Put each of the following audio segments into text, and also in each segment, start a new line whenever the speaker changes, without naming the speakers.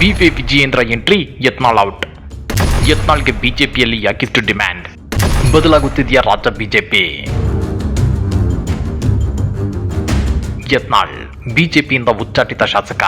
ಬಿವೆ Vijayendra entry Yatnal out. ಯತ್ನಾಳ್ಗೆ ಬಿಜೆಪಿಯಲ್ಲಿ ಯಾಕಿಷ್ಟು ಡಿಮ್ಯಾಂಡ್? ಬದಲಾಗುತ್ತಿದೆಯಾ ರಾಜ್ಯ ಬಿಜೆಪಿ? ಯತ್ನಾಳ್. ಬಿಜೆಪಿಯಿಂದ ಉಚ್ಚಾಟಿತ ಶಾಸಕ.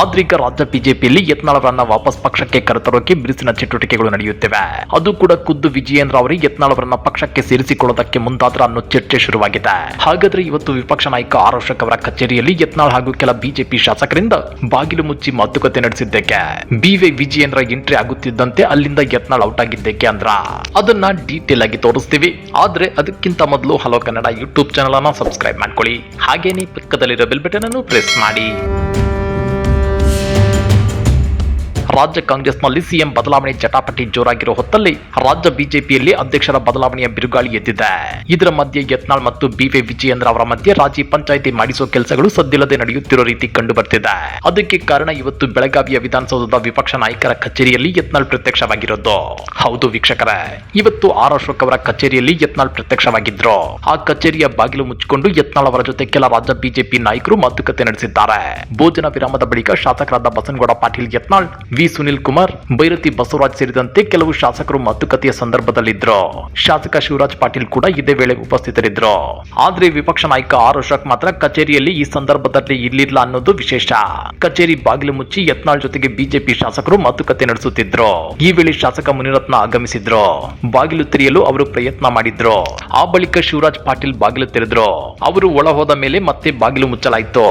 ಆದ್ರೀಗ ರಾಜ್ಯ ಬಿಜೆಪಿಯಲ್ಲಿ ಯತ್ನಾಳವರನ್ನ ವಾಪಸ್ ಪಕ್ಷಕ್ಕೆ ಕರೆತರೋಕೆ ಬಿರುಸಿನ ಚಟುವಟಿಕೆಗಳು ನಡೆಯುತ್ತಿವೆ. ಅದು ಕೂಡ ಖುದ್ದು ವಿಜಯೇಂದ್ರ ಅವರೇ ಯತ್ನಾಳವರನ್ನ ಪಕ್ಷಕ್ಕೆ ಸೇರಿಸಿಕೊಳ್ಳೋದಕ್ಕೆ ಮುಂದಾದ್ರ ಅನ್ನೋ ಚರ್ಚೆ ಶುರುವಾಗಿದೆ. ಹಾಗಾದ್ರೆ ಇವತ್ತು ವಿಪಕ್ಷ ನಾಯಕ ಆರೋಷಕ್ ಅವರ ಕಚೇರಿಯಲ್ಲಿ ಯತ್ನಾಳ್ ಹಾಗೂ ಕೆಲ ಬಿಜೆಪಿ ಶಾಸಕರಿಂದ ಬಾಗಿಲು ಮುಚ್ಚಿ ಮಾತುಕತೆ ನಡೆಸಿದ್ದಕ್ಕೆ. ಬಿವೆ ವಿಜಯೇಂದ್ರ ಎಂಟ್ರಿ ಆಗುತ್ತಿದ್ದಂತೆ ಅಲ್ಲಿಂದ ಯತ್ನಾಳ್ ಔಟ್ ಆಗಿದ್ದಕ್ಕೆ ಅಂದ್ರ. ಅದನ್ನ ಡೀಟೇಲ್ ಆಗಿ ತೋರಿಸ್ತೀವಿ. ಆದ್ರೆ ಅದಕ್ಕಿಂತ ಮೊದಲು ಹಲೋ ಕನ್ನಡ ಯೂಟ್ಯೂಬ್ ಚಾನಲ್ ಅನ್ನ ಸಬ್ಸ್ಕ್ರೈಬ್ ಮಾಡ್ಕೊಳ್ಳಿ. ಹಾಗೇನೇ ಪಕ್ಕದಲ್ಲಿರೋ ಬೆಲ್ ಬಟನ್ ಅನ್ನು ಪ್ರೆಸ್ ಮಾಡಿ. ರಾಜ್ಯ ಕಾಂಗ್ರೆಸ್ನಲ್ಲಿ ಸಿಎಂ ಬದಲಾವಣೆ ಜಟಾಪಟಿ ಜೋರಾಗಿರೋ ಹೊತ್ತಲ್ಲಿ ರಾಜ್ಯ ಬಿಜೆಪಿಯಲ್ಲಿ ಅಧ್ಯಕ್ಷರ ಬದಲಾವಣೆಯ ಬಿರುಗಾಳಿ ಎದ್ದಿದೆ. ಇದರ ಮಧ್ಯೆ ಯತ್ನಾಳ್ ಮತ್ತು ಬಿವಿ ವಿಜಯೇಂದ್ರ ಅವರ ಮಧ್ಯೆ ರಾಜಿ ಪಂಚಾಯಿತಿ ಮಾಡಿಸೋ ಕೆಲಸಗಳು ಸದ್ದಿಲ್ಲದೆ ನಡೆಯುತ್ತಿರೋ ರೀತಿ ಕಂಡು ಬರ್ತಿದೆ ಅದಕ್ಕೆ ಕಾರಣ ಇವತ್ತು ಬೆಳಗಾವಿಯ ವಿಧಾನಸೌಧದ ವಿಪಕ್ಷ ನಾಯಕರ ಕಚೇರಿಯಲ್ಲಿ ಯತ್ನಾಳ್ ಪ್ರತ್ಯಕ್ಷವಾಗಿರೋದು. ಹೌದು ವೀಕ್ಷಕರೇ, ಇವತ್ತು ಆರ್ ಅಶೋಕ್ ಅವರ ಕಚೇರಿಯಲ್ಲಿ ಯತ್ನಾಳ್ ಪ್ರತ್ಯಕ್ಷವಾಗಿದ್ರು. ಆ ಕಚೇರಿಯ ಬಾಗಿಲು ಮುಚ್ಚಿಕೊಂಡು ಯತ್ನಾಳ್ ಅವರ ಜೊತೆ ಕೆಲ ರಾಜ್ಯ ಬಿಜೆಪಿ ನಾಯಕರು ಮಾತುಕತೆ ನಡೆಸಿದ್ದಾರೆ. ಭೋಜನ ವಿರಾಮದ ಬಳಿಕ ಶಾಸಕರಾದ ಬಸನಗೌಡ ಪಾಟೀಲ್ ಯತ್ನಾಳ್ ವಿ ಸುನಿಲ್ ಕುಮಾರ್ ಬೈರತಿ ಬಸವರಾಜ್ ಸೇರಿದಂತೆ ಕೆಲವು ಶಾಸಕರು ಮಾತುಕತೆಯ ಸಂದರ್ಭದಲ್ಲಿದ್ದರು ಶಾಸಕ ಶಿವರಾಜ್ ಪಾಟೀಲ್ ಕೂಡ ಇದೇ ವೇಳೆ ಉಪಸ್ಥಿತರಿದ್ದರು ಆದ್ರೆ ವಿಪಕ್ಷ ನಾಯಕ ಆರ್ ಅಶೋಕ್ ಮಾತ್ರ ಕಚೇರಿಯಲ್ಲಿ ಈ ಸಂದರ್ಭದಲ್ಲಿ ಇರ್ಲಿಲ್ಲ ಅನ್ನೋದು ವಿಶೇಷ. ಕಚೇರಿ ಬಾಗಿಲು ಮುಚ್ಚಿ ಯತ್ನಾಳ್ ಜೊತೆಗೆ ಬಿಜೆಪಿ ಶಾಸಕರು ಮಾತುಕತೆ ನಡೆಸುತ್ತಿದ್ರು. ಈ ವೇಳೆ ಶಾಸಕ ಮುನಿರತ್ನ ಆಗಮಿಸಿದ್ರು. ಬಾಗಿಲು ತೆರೆಯಲು ಅವರು ಪ್ರಯತ್ನ ಮಾಡಿದ್ರು. ಆ ಬಳಿಕ ಶಿವರಾಜ್ ಪಾಟೀಲ್ ಬಾಗಿಲು ತೆರೆದ್ರು. ಅವರು ಒಳ ಹೋದ ಮೇಲೆ ಮತ್ತೆ ಬಾಗಿಲು ಮುಚ್ಚಲಾಯಿತು.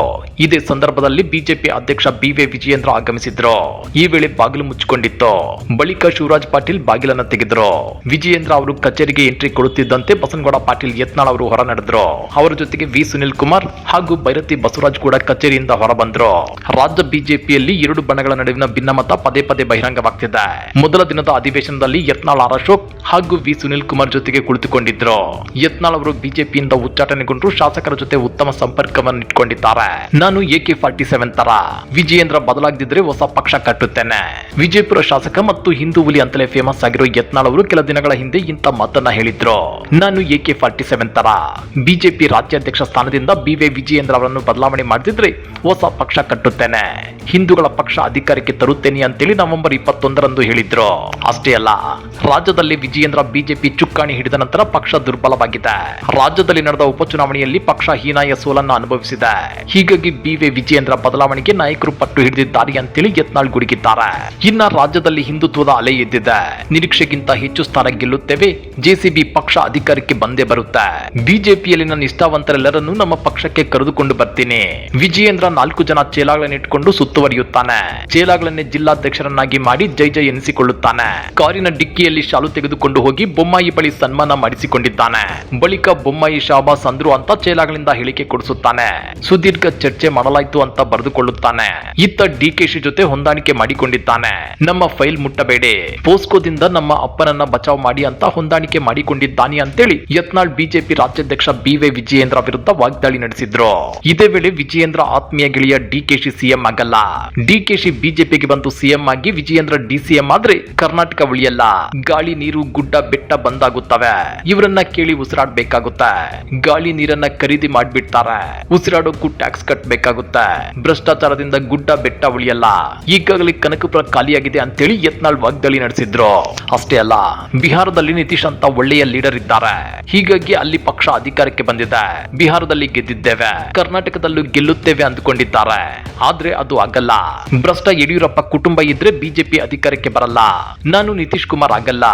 ಇದೇ ಸಂದರ್ಭದಲ್ಲಿ ಬಿಜೆಪಿ ಅಧ್ಯಕ್ಷ ಬಿವಿ ವಿಜಯೇಂದ್ರ ಆಗಮಿಸಿದ್ರು. ಈ ವೇಳೆ ಬಾಗಿಲು ಮುಚ್ಚಿಕೊಂಡಿತ್ತು. ಬಳಿಕ ಶಿವರಾಜ್ ಪಾಟೀಲ್ ಬಾಗಿಲನ್ನ ತೆಗೆದ್ರು. ವಿಜಯೇಂದ್ರ ಅವರು ಕಚೇರಿಗೆ ಎಂಟ್ರಿ ಕೊಡುತ್ತಿದ್ದಂತೆ ಬಸನಗೌಡ ಪಾಟೀಲ್ ಯತ್ನಾಳ್ ಅವರು ಹೊರ ನಡೆದ್ರು. ಅವರ ಜೊತೆಗೆ ವಿ ಸುನಿಲ್ ಕುಮಾರ್ ಹಾಗೂ ಭೈರತಿ ಬಸವರಾಜ್ ಕೂಡ ಕಚೇರಿಯಿಂದ ಹೊರ ಬಂದ್ರು. ರಾಜ್ಯ ಬಿಜೆಪಿಯಲ್ಲಿ ಎರಡು ಬಣಗಳ ನಡುವಿನ ಭಿನ್ನಮತ ಪದೇ ಪದೇ ಬಹಿರಂಗವಾಗ್ತಿದೆ. ಮೊದಲ ದಿನದ ಅಧಿವೇಶನದಲ್ಲಿ ಯತ್ನಾಳ್ ಆರ್ ಹಾಗೂ ವಿ ಸುನಿಲ್ ಕುಮಾರ್ ಜೊತೆಗೆ ಕುಳಿತುಕೊಂಡಿದ್ರು. ಯತ್ನಾಳ್ ಅವರು ಬಿಜೆಪಿಯಿಂದ ಉಚ್ಚಾಟನೆಗೊಂಡು ಶಾಸಕರ ಜೊತೆ ಉತ್ತಮ ಸಂಪರ್ಕವನ್ನು ಇಟ್ಕೊಂಡಿದ್ದಾರೆ. ನಾನು ಎಕೆ ಫಾರ್ಟಿ ಸೆವೆನ್ ತರ. ವಿಜಯೇಂದ್ರ ಬದಲಾಗದಿದ್ರೆ ಹೊಸ ಪಕ್ಷ ಕಟ್ಟುತ್ತೇನೆ. ವಿಜಯಪುರ ಶಾಸಕ ಮತ್ತು ಹಿಂದೂ ಹುಲಿ ಅಂತಲೇ ಫೇಮಸ್ ಆಗಿರೋ ಯತ್ನಾಳ್ ಅವರು ಕೆಲ ದಿನಗಳ ಹಿಂದೆ ಇಂಥ ಮಾತನ್ನ ಹೇಳಿದ್ರು. ನಾನು ಎಕೆ ಫಾರ್ಟಿ ಸೆವೆನ್ ತರ. ಬಿಜೆಪಿ ರಾಜ್ಯಾಧ್ಯಕ್ಷ ಸ್ಥಾನದಿಂದ ಬಿವಿ ವಿಜಯೇಂದ್ರ ಅವರನ್ನು ಬದಲಾವಣೆ ಮಾಡಿದ್ರೆ ಹೊಸ ಪಕ್ಷ ಕಟ್ಟುತ್ತೇನೆ. ಹಿಂದೂಗಳ ಪಕ್ಷ ಅಧಿಕಾರಕ್ಕೆ ತರುತ್ತೇನೆ ಅಂತೇಳಿ ನವೆಂಬರ್ ಇಪ್ಪತ್ತೊಂದರಂದು ಹೇಳಿದ್ರು. ಅಷ್ಟೇ ಅಲ್ಲ, ರಾಜ್ಯದಲ್ಲಿ ವಿಜಯೇಂದ್ರ ಬಿಜೆಪಿ ಚುಕ್ಕಾಣಿ ಹಿಡಿದ ನಂತರ ಪಕ್ಷ ದುರ್ಬಲವಾಗಿದೆ. ರಾಜ್ಯದಲ್ಲಿ ನಡೆದ ಉಪಚುನಾವಣೆಯಲ್ಲಿ ಪಕ್ಷ ಹೀನಾಯ ಸೋಲನ್ನು ಅನುಭವಿಸಿದೆ. ಹೀಗಾಗಿ ಬಿವಿ ವಿಜಯೇಂದ್ರ ಬದಲಾವಣೆಗೆ ನಾಯಕರು ಪಟ್ಟು ಹಿಡಿದಿದ್ದಾರೆ ಅಂತೇಳಿ ಯತ್ನಾಳ್ ಗುಡುಗಿದ್ದಾರೆ. ಇನ್ನ ರಾಜ್ಯದಲ್ಲಿ ಹಿಂದುತ್ವದ ಅಲೆ ಎದ್ದಿದೆ. ನಿರೀಕ್ಷೆಗಿಂತ ಹೆಚ್ಚು ಸ್ಥಾನ ಗೆಲ್ಲುತ್ತೇವೆ. ಜೆಸಿಬಿ ಪಕ್ಷ ಅಧಿಕಾರಕ್ಕೆ ಬಂದೇ ಬರುತ್ತೆ. ಬಿಜೆಪಿಯಲ್ಲಿನ ನಿಷ್ಠಾವಂತರೆಲ್ಲರನ್ನೂ ನಮ್ಮ ಪಕ್ಷಕ್ಕೆ ಕರೆದುಕೊಂಡು ಬರ್ತೀನಿ. ವಿಜಯೇಂದ್ರ ನಾಲ್ಕು ಜನ ಚೇಲಾಗಳನ್ನ ಇಟ್ಕೊಂಡು ಸುತ್ತುವರಿಯುತ್ತಾನೆ. ಚೇಲಾಗಳನ್ನೇ ಜಿಲ್ಲಾಧ್ಯಕ್ಷರನ್ನಾಗಿ ಮಾಡಿ ಜೈ ಜೈ ಎನಿಸಿಕೊಳ್ಳುತ್ತಾನೆ. ಕಾರಿನ ಡಿಕ್ಕಿಯಲ್ಲಿ ಶಾಲು ತೆಗೆದುಕೊಂಡು ಹೋಗಿ ಬೊಮ್ಮಾಯಿ ಬಳಿ ಸನ್ಮಾನ ಮಾಡಿಸಿಕೊಂಡಿದ್ದಾನೆ. ಬಳಿಕ ಬೊಮ್ಮಾಯಿ ಶಾಬಾಸ್ ಅಂದ್ರು ಅಂತ ಚೇಲಾಗಳಿಂದ ಹೇಳಿಕೆ ಕೊಡಿಸುತ್ತಾನೆ. ಸುದೀರ್ಘ ಚರ್ಚೆ ಮಾಡಲಾಯ್ತು ಅಂತ ಬರೆದುಕೊಳ್ಳುತ್ತಾನೆ. ಇತ್ತ ಡಿಕೆಶಿ ಜೊತೆ ಹೊಂದಾಣಿಕೆ ಮಾಡಿಕೊಂಡಿದ್ದಾನೆ. ನಮ್ಮ ಫೈಲ್ ಮುಟ್ಟಬೇಡಿ. ಪೋಸ್ಕೋದಿಂದ ನಮ್ಮ ಅಪ್ಪನನ್ನ ಬಚಾವ್ ಮಾಡಿ ಅಂತ ಹೊಂದಾಣಿಕೆ ಮಾಡಿಕೊಂಡಿದ್ದಾನೆ ಅಂತೇಳಿ ಯತ್ನಾಳ್ ಬಿಜೆಪಿ ರಾಜ್ಯಾಧ್ಯಕ್ಷ ಬಿವೈ ವಿಜಯೇಂದ್ರ ವಿರುದ್ಧ ವಾಗ್ದಾಳಿ ನಡೆಸಿದ್ರು. ಇದೇ ವೇಳೆ ವಿಜಯೇಂದ್ರ ಆತ್ಮೀಯ ಗೆಳೆಯ ಡಿಕೆಶಿ ಸಿಎಂ ಆಗಲ್ಲ. ಡಿಕೆಶಿ ಬಿಜೆಪಿಗೆ ಬಂದು ಸಿಎಂ ಆಗಿ ವಿಜಯೇಂದ್ರ ಡಿಸಿಎಂ ಆದ್ರೆ ಕರ್ನಾಟಕ ಉಳಿಯಲ್ಲ. ಗಾಳಿ, ನೀರು ಗುಡ್ಡ ಬೆಟ್ಟ ಬಂದಾಗುತ್ತವೆ. ಇವರನ್ನ ಕೇಳಿ ಉಸಿರಾಡ್ಬೇಕಾಗುತ್ತೆ. ಗಾಳಿ ನೀರನ್ನ ಖರೀದಿ ಮಾಡ್ಬಿಡ್ತಾರೆ. ಉಸಿರಾಡೋಕ್ಕೂ ಟ್ಯಾಕ್ಸ್ ಕಟ್ಬೇಕಾಗುತ್ತೆ. ಭ್ರಷ್ಟಾಚಾರದಿಂದ ಗುಡ್ಡ ಬೆಟ್ಟ ಉಳಿಯಲ್ಲ. ಈಗಾಗಲೇ ಕನಕಪುರ ಖಾಲಿಯಾಗಿದೆ ಅಂತೇಳಿ ಯತ್ನಾಳ್ ವಾಗ್ದಾಳಿ ನಡೆಸಿದ್ರು. ಅಷ್ಟೇ ಅಲ್ಲ, ಬಿಹಾರದಲ್ಲಿ ನಿತೀಶ್ ಅಂತ ಒಳ್ಳೆಯ ಲೀಡರ್ ಇದ್ದಾರೆ. ಹೀಗಾಗಿ ಅಲ್ಲಿ ಪಕ್ಷ ಅಧಿಕಾರಕ್ಕೆ ಬಂದಿದೆ. ಬಿಹಾರದಲ್ಲಿ ಗೆದ್ದಿದ್ದೇವೆ. ಕರ್ನಾಟಕದಲ್ಲೂ ಗೆಲ್ಲುತ್ತೇವೆ ಅಂದುಕೊಂಡಿದ್ದಾರೆ. ಆದ್ರೆ ಅದು ಆಗಲ್ಲ. ಭ್ರಷ್ಟ ಯಡಿಯೂರಪ್ಪ ಕುಟುಂಬ ಇದ್ರೆ ಬಿಜೆಪಿ ಅಧಿಕಾರಕ್ಕೆ ಬರಲ್ಲ. ನಾನು ನಿತೀಶ್ ಕುಮಾರ್ ಆಗಲ್ಲ.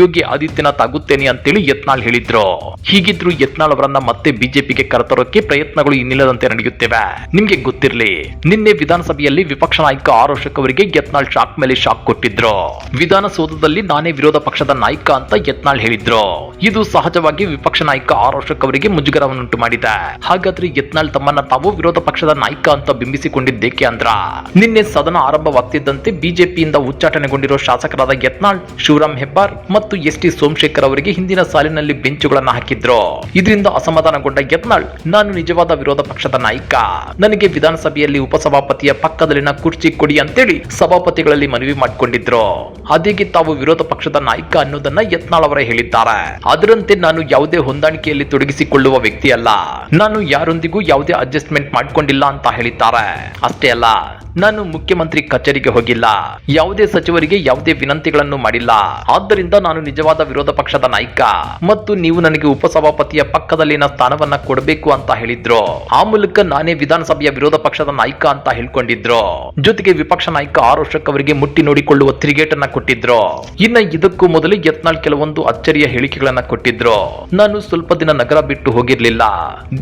ಯೋಗಿ ಆದಿತ್ಯನಾಥ್ ಆಗುತ್ತೇನೆ ಅಂತೇಳಿ ಯತ್ನಾಳ್ ಹೇಳಿದ್ರು. ಹೀಗಿದ್ರು ಯತ್ನಾಳ್ ಅವರನ್ನ ಮತ್ತೆ ಬಿಜೆಪಿಗೆ ಕರೆತರೋಕೆ ಪ್ರಯತ್ನಗಳು ಇನ್ನಿಲ್ಲದಂತೆ ನಡೆಯುತ್ತಿವೆ. ನಿಮ್ಗೆ ಗೊತ್ತಿರ್ಲಿ, ನಿನ್ನೆ ವಿಧಾನಸಭೆಯಲ್ಲಿ ವಿಪಕ್ಷ ನಾಯಕ ಆರ್ ಅಶೋಕ್ ಅವರಿಗೆ ಯತ್ನಾಳ್ ಶಾಕ್ ಮೇಲೆ ಶಾಕ್ ಕೊಟ್ಟಿದ್ರು. ವಿಧಾನಸೌಧದಲ್ಲಿ ನಾನೇ ವಿರೋಧ ಪಕ್ಷದ ನಾಯಕ ಅಂತ ಯತ್ನಾಳ್ ಹೇಳಿದ್ರು. ಇದು ಸಹಜವಾಗಿ ವಿಪಕ್ಷ ನಾಯಕ ಆರ್ ಅಶೋಕ್ ಅವರಿಗೆ ಮುಜುಗರವನ್ನುಂಟು ಮಾಡಿದೆ. ಹಾಗಾದ್ರೆ ಯತ್ನಾಳ್ ತಮ್ಮನ್ನ ತಾವು ವಿರೋಧ ಪಕ್ಷದ ನಾಯಕ ಅಂತ ಬಿಂಬಿಸಿಕೊಂಡಿದ್ದೇಕೆ ಅಂದ್ರ? ನಿನ್ನೆ ಸದನ ಆರಂಭವಾಗ್ತಿದ್ದಂತೆ ಬಿಜೆಪಿಯಿಂದ ಉಚ್ಚಾಟನೆಗೊಂಡಿರೋ ಶಾಸಕರಾದ ಯತ್ನಾಳ್, ಶಿವರಾಮ್ ಹೆಬ್ಬಾರ್ ಮತ್ತು ಎಸ್ ಟಿ ಸೋಮಶೇಖರ್ ಅವರಿಗೆ ಹಿಂದಿನ ಸಾಲಿನಲ್ಲಿ ಬೆಂಚುಗಳನ್ನು ಹಾಕಿದ್ರು. ಇದರಿಂದ ಅಸಮಾಧಾನಗೊಂಡ ಯತ್ನಾಳ್, ನಾನು ನಿಜವಾದ ವಿರೋಧ ಪಕ್ಷದ ನಾಯಕ. ನನಗೆ ವಿಧಾನಸಭೆಯಲ್ಲಿ ಉಪಸಭಾಪತಿಯ ಪಕ್ಕದಲ್ಲಿನ ಕುರ್ಚಿ ಕೊಡಿ ಅಂತೇಳಿ ಸಭಾಪತಿಗಳಲ್ಲಿ ಮನವಿ ಮಾಡಿಕೊಂಡಿದ್ರು. ಅದೇಗೆ ತಾವು ವಿರೋಧ ಪಕ್ಷದ ನಾಯಕ ಅನ್ನೋದನ್ನ ಯತ್ನಾಳ್ ಅವರೇ ಹೇಳಿದ್ದಾರೆ. ಅದರಂತೆ ನಾನು ಯಾವುದೇ ಹೊಂದಾಣಿಕೆಯಲ್ಲಿ ತೊಡಗಿಸಿಕೊಳ್ಳುವ ವ್ಯಕ್ತಿ ಅಲ್ಲ ನಾನು ಯಾರೊಂದಿಗೂ ಯಾವುದೇ ಅಡ್ಜಸ್ಟ್ಮೆಂಟ್ ಮಾಡ್ಕೊಂಡಿಲ್ಲ ಅಂತ ಹೇಳಿದ್ದಾರೆ. ಅಷ್ಟೇ ಅಲ್ಲ, ನಾನು ಮುಖ್ಯಮಂತ್ರಿ ಕಚೇರಿಗೆ ಹೋಗಿಲ್ಲ. ಯಾವುದೇ ಸಚಿವರಿಗೆ ಯಾವುದೇ ವಿನಂತಿಗಳನ್ನು ಮಾಡಿಲ್ಲ. ಆದ್ದರಿಂದ ನಾನು ನಿಜವಾದ ವಿರೋಧ ಪಕ್ಷದ ನಾಯಕ. ಮತ್ತು ನೀವು ನನಗೆ ಉಪಸಭಾಪತಿಯ ಪಕ್ಕದಲ್ಲಿನ ಸ್ಥಾನವನ್ನ ಕೊಡಬೇಕು ಅಂತ ಹೇಳಿದ್ರು. ಆ ಮೂಲಕ ನಾನೇ ವಿಧಾನಸಭೆಯ ವಿರೋಧ ಪಕ್ಷದ ನಾಯಕ ಅಂತ ಹೇಳ್ಕೊಂಡಿದ್ರು. ಜೊತೆಗೆ ವಿಪಕ್ಷ ನಾಯಕ ಆರ್ ಅವರಿಗೆ ಮುಟ್ಟಿ ನೋಡಿಕೊಳ್ಳುವ ತಿರುಗೇಟನ್ನ ಕೊಟ್ಟಿದ್ರು. ಇನ್ನ ಇದಕ್ಕೂ ಮೊದಲು ಯತ್ನಾಳ್ ಕೆಲವೊಂದು ಅಚ್ಚರಿಯ ಹೇಳಿಕೆಗಳನ್ನ ಕೊಟ್ಟಿದ್ರು. ನಾನು ಸ್ವಲ್ಪ ದಿನ ನಗರ ಬಿಟ್ಟು ಹೋಗಿರ್ಲಿಲ್ಲ.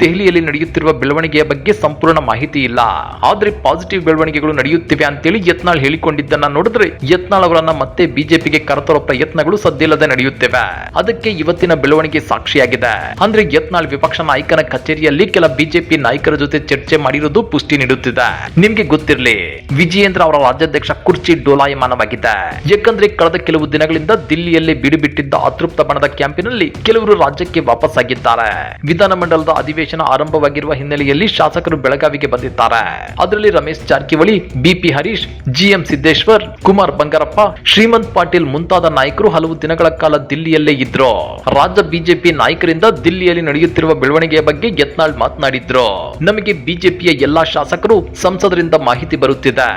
ದೆಹಲಿಯಲ್ಲಿ ನಡೆಯುತ್ತಿರುವ ಬೆಳವಣಿಗೆಯ ಬಗ್ಗೆ ಸಂಪೂರ್ಣ ಮಾಹಿತಿ ಇಲ್ಲ. ಆದ್ರೆ ಪಾಸಿಟಿವ್ ಬೆಳವಣಿಗೆಗಳು ನಡೆಯುತ್ತಿವೆ ಅಂತೇಳಿ ಯತ್ನಾಳ್ ಹೇಳಿಕೊಂಡಿದ್ದನ್ನ ನೋಡಿದ್ರೆ ಯತ್ನಾಳ್ ಅವರನ್ನ ಮತ್ತೆ ಬಿಜೆಪಿಗೆ ಕರೆತರೋ ಪ್ರಯತ್ನಗಳು ಸದ್ದಿಲ್ಲದೆ ನಡೆಯುತ್ತಿವೆ. ಅದಕ್ಕೆ ಇವತ್ತಿನ ಬೆಳವಣಿಗೆ ಸಾಕ್ಷಿಯಾಗಿದೆ. ಅಂದ್ರೆ ಯತ್ನಾಳ್ ವಿಪಕ್ಷ ನಾಯಕನ ಕಚೇರಿಯಲ್ಲಿ ಕೆಲ ಬಿಜೆಪಿ ನಾಯಕರ ಜೊತೆ ಚರ್ಚೆ ಮಾಡಿರುವುದು ಪುಷ್ಟಿ ನೀಡುತ್ತಿದೆ. ನಿಮ್ಗೆ ಗೊತ್ತಿರಲಿ, ವಿಜಯೇಂದ್ರ ಅವರ ರಾಜ್ಯಾಧ್ಯಕ್ಷ ಕುರ್ಚಿ ಡೋಲಾಯಮಾನವಾಗಿದೆ. ಯಾಕಂದ್ರೆ ಕಳೆದ ಕೆಲವು ದಿನಗಳಿಂದ ದಿಲ್ಲಿಯಲ್ಲಿ ಬಿಡುಬಿಟ್ಟಿದ್ದ ಅತೃಪ್ತ ಬಣದ ಕ್ಯಾಂಪಿನಲ್ಲಿ ಕೆಲವರು ರಾಜ್ಯಕ್ಕೆ ವಾಪಸ್ ಆಗಿದ್ದಾರೆ ವಿಧಾನಮಂಡಲದ ಅಧಿವೇಶನ ಆರಂಭವಾಗಿರುವ ಹಿನ್ನೆಲೆಯಲ್ಲಿ ಶಾಸಕರು ಬೆಳಗಾವಿಗೆ ಬಂದಿದ್ದಾರೆ. ಅದರಲ್ಲಿ Ramesh Jarkiholi, B P Harish, G M Siddeshwar, Kumar Bangarappa, Shrimant Patil ಮುಂತಾದ ನಾಯಕರು ಹಲವು ದಿನಗಳ ಕಾಲ ದಿಲ್ಲಿಯಲ್ಲೇ ಇದ್ರು. ರಾಜ್ಯ ಬಿಜೆಪಿ ನಾಯಕರಿಂದ ದಿಲ್ಲಿಯಲ್ಲಿ ನಡೆಯುತ್ತಿರುವ ಬೆಳವಣಿಗೆಯ ಬಗ್ಗೆ ಯತ್ನಾಳ್ ಮಾತನಾಡಿದ್ರು. ನಮಗೆ ಬಿಜೆಪಿಯ ಎಲ್ಲಾ ಶಾಸಕರು ಸಂಸದರಿಂದ ಮಾಹಿತಿ ಬರುತ್ತಿದೆ.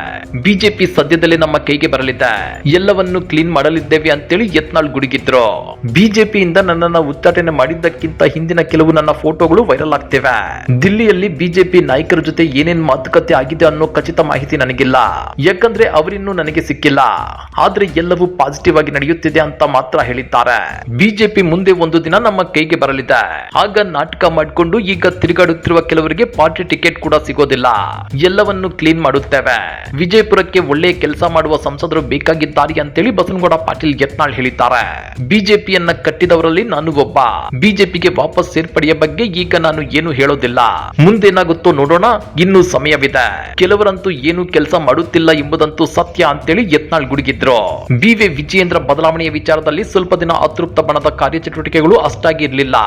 ಬಿಜೆಪಿ ಸದ್ಯದಲ್ಲೇ ನಮ್ಮ ಕೈಗೆ ಬರಲಿದೆ. ಎಲ್ಲವನ್ನು ಕ್ಲೀನ್ ಮಾಡಲಿದ್ದೇವೆ ಅಂತೇಳಿ ಯತ್ನಾಳ್ ಗುಡುಗಿದ್ರು. ಬಿಜೆಪಿಯಿಂದ ನನ್ನನ್ನ ಉಚ್ಚಾಟನೆ ಮಾಡಿದ್ದಕ್ಕಿಂತ ಹಿಂದಿನ ಕೆಲವು ನನ್ನ ಫೋಟೋಗಳು ವೈರಲ್ ಆಗ್ತಿವೆ. ದಿಲ್ಲಿಯಲ್ಲಿ ಬಿಜೆಪಿ ನಾಯಕರ ಜೊತೆ ಏನೇನ್ ಮಾತುಕತೆ ಆಗಿದೆ ಅನ್ನೋ ಖಚಿತ ಮಾಹಿತಿ ನನಗಿಲ್ಲ. ಯಾಕಂದ್ರೆ ಅವರಿನ್ನೂ ನನಗೆ ಸಿಕ್ಕಿಲ್ಲ. ಆದ್ರೆ ಎಲ್ಲವೂ ಪಾಸಿಟಿವ್ ಆಗಿ ನಡೆಯುತ್ತಿದೆ ಅಂತ ಮಾತ್ರ ಹೇಳಿದ್ದಾರೆ. ಬಿಜೆಪಿ ಮುಂದೆ ಒಂದು ದಿನ ನಮ್ಮ ಕೈಗೆ ಬರಲಿದೆ. ಆಗ ನಾಟಕ ಮಾಡಿಕೊಂಡು ಈಗ ತಿರುಗಾಡುತ್ತಿರುವ ಕೆಲವರಿಗೆ ಪಾರ್ಟಿ ಟಿಕೆಟ್ ಕೂಡ ಸಿಗೋದಿಲ್ಲ. ಎಲ್ಲವನ್ನು ಕ್ಲೀನ್ ಮಾಡುತ್ತೇವೆ. ವಿಜಯಪುರಕ್ಕೆ ಒಳ್ಳೆಯ ಕೆಲಸ ಮಾಡುವ ಸಂಸದರು ಬೇಕಾಗಿದ್ದಾರೆ ಅಂತೇಳಿ ಬಸನಗೌಡ ಪಾಟೀಲ್ ಯತ್ನಾಳ್ ಹೇಳಿದ್ದಾರೆ. ಬಿಜೆಪಿಯನ್ನ ಕಟ್ಟಿದವರಲ್ಲಿ ನಾನು ಒಬ್ಬ. ಬಿಜೆಪಿಗೆ ವಾಪಸ್ ಸೇರ್ಪಡೆಯ ಬಗ್ಗೆ ಈಗ ನಾನು ಏನು ಹೇಳೋದಿಲ್ಲ. ಮುಂದೇನಾಗುತ್ತೋ ನೋಡೋಣ. ಇನ್ನೂ ಸಮಯವಿದೆ. ಕೆಲವರಂತೂ ಏನು ಕೆಲಸ ಮಾಡುತ್ತಿಲ್ಲ ಎಂಬುದಂತೂ ಸತ್ಯ ಅಂತೇಳಿ ಯತ್ನಾಳ್ ಗುಡುಗಿದ್ರು. ಬಿವೆ ವಿಜಯೇಂದ್ರ ಬದಲಾವಣೆಯ ವಿಚಾರದಲ್ಲಿ ಸ್ವಲ್ಪ ದಿನ ಅತೃಪ್ತ ಬಣದ ಕಾರ್ಯಚಟುವಟಿಕೆಗಳು ಅಷ್ಟಾಗಿ ಇರಲಿಲ್ಲ.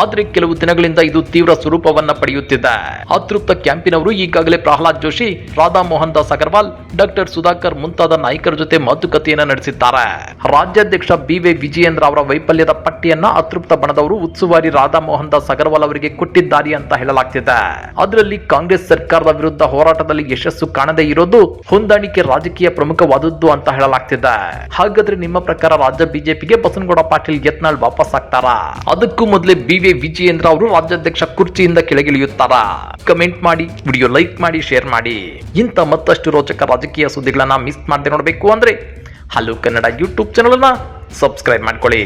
ಆದ್ರೆ ಕೆಲವು ದಿನಗಳಿಂದ ಇದು ತೀವ್ರ ಸ್ವರೂಪವನ್ನ ಪಡೆಯುತ್ತಿದೆ. ಅತೃಪ್ತ ಕ್ಯಾಂಪಿನವರು ಈಗಾಗಲೇ ಪ್ರಹ್ಲಾದ್ ಜೋಶಿ, ರಾಧಾ ಮೋಹನ್ ದಾಸ್ ಅಗರ್ವಾಲ್, ಡಾಕ್ಟರ್ ಸುಧಾಕರ್ ಮುಂತಾದ ನಾಯಕರ ಜೊತೆ ಮಾತುಕತೆಯನ್ನ ನಡೆಸಿದ್ದಾರೆ. ರಾಜ್ಯಾಧ್ಯಕ್ಷ ಬಿವೆ ವಿಜಯೇಂದ್ರ ಅವರ ವೈಫಲ್ಯದ ಪಟ್ಟಿಯನ್ನ ಅತೃಪ್ತ ಬಣದವರು ಉತ್ಸುವಾರಿ ರಾಧಾ ಮೋಹನ್ ದಾಸ್ ಅಗರ್ವಾಲ್ ಅವರಿಗೆ ಕೊಟ್ಟಿದ್ದಾರೆ ಅಂತ ಹೇಳಲಾಗ್ತಿದೆ. ಅದರಲ್ಲಿ ಕಾಂಗ್ರೆಸ್ ಸರ್ಕಾರದ ವಿರುದ್ಧ ಹೋರಾಟದಲ್ಲಿ ಯಶಸ್ಸು ಕಾಣದೇ ಇರೋದು ಹೊಂದಾಣಿಕೆ ರಾಜಕೀಯ ಪ್ರಮುಖವಾದದ್ದು ಅಂತ ಹೇಳಲಾಗ್ತಿದೆ. ಹಾಗಾದ್ರೆ ನಿಮ್ಮ ಪ್ರಕಾರ ರಾಜ್ಯ ಬಿಜೆಪಿಗೆ ಬಸನಗೌಡ ಪಾಟೀಲ್ ಯತ್ನಾಳ್ ವಾಪಸ್ ಆಗ್ತಾರಾ. ಅದಕ್ಕೂ ಮೊದಲೇ ಬಿವಿ ವಿಜಯೇಂದ್ರ ಅವರು ರಾಜ್ಯಾಧ್ಯಕ್ಷ ಕುರ್ಚಿಯಿಂದ ಕೆಳಗಿಳಿಯುತ್ತಾರ. ಕಮೆಂಟ್ ಮಾಡಿ, ವಿಡಿಯೋ ಲೈಕ್ ಮಾಡಿ, ಶೇರ್ ಮಾಡಿ. ಇಂಥ ಮತ್ತಷ್ಟು ರೋಚಕ ರಾಜಕೀಯ ಸುದ್ದಿಗಳನ್ನ ಮಿಸ್ ಮಾಡದೆ ನೋಡಬೇಕು ಅಂದ್ರೆ ಹಲೋ ಕನ್ನಡ ಯೂಟ್ಯೂಬ್ ಚಾನಲ್ ಅನ್ನ ಸಬ್ಸ್ಕ್ರೈಬ್ ಮಾಡ್ಕೊಳ್ಳಿ.